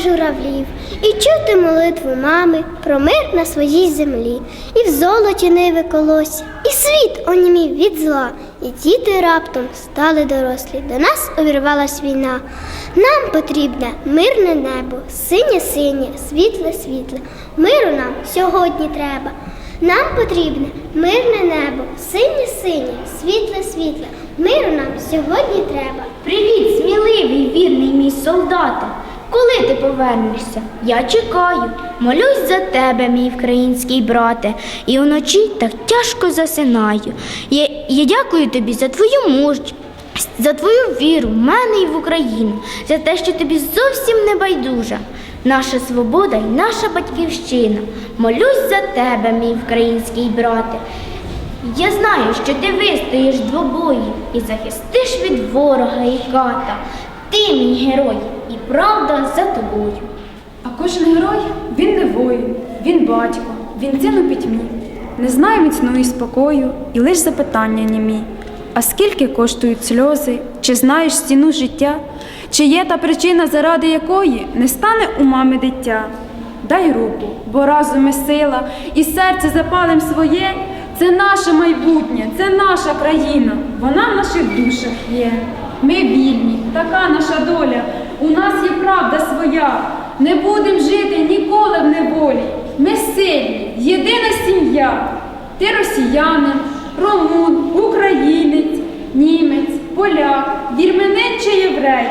журавлів, і чути молитву мами про мир на своїй землі, і в золоті ниви колосся, і світ онімів від зла, і діти раптом стали дорослі. До нас увірвалась війна. Нам потрібне мирне небо, синє синє, світле світле. Миру нам сьогодні треба. Нам потрібне мирне небо, синє синє, світле світле. Миру нам сьогодні треба. Привіт, сміливий, вірний мій солдате. Коли ти повернешся? Я чекаю, молюсь за тебе, мій український брате, і вночі так тяжко засинаю. Я, я дякую тобі за твою мужність, за твою віру в мене і в Україну, за те, що тобі зовсім не байдужа. Наша свобода і наша батьківщина. Молюсь за тебе, мій український брате. Я знаю, що ти вистоїш двобої і захистиш від ворога і ката. Ти мій герой, і правда за тобою. А кожен герой він не воїн, він батько, він син у пітьмі. Не знає міцної спокою і лиш запитання німі. А скільки коштують сльози, чи знаєш ціну життя, чи є та причина, заради якої не стане у мами дитя? Дай руку, бо разом ми сила, і серце запалим своє. Це наше майбутнє, це наша країна, вона в наших душах є. Ми вільні, така наша доля. У нас є правда своя. Не будем жити ніколи в неволі. Ми сильні, єдина сім'я. Ти росіянин, румун, українець, німець, поляк, вірменин чи єврей.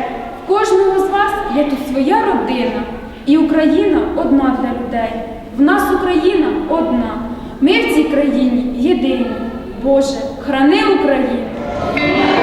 Кожного з вас є тут своя родина. І Україна одна для людей. В нас Україна одна. Ми в цій країні єдині. Боже, храни Україну!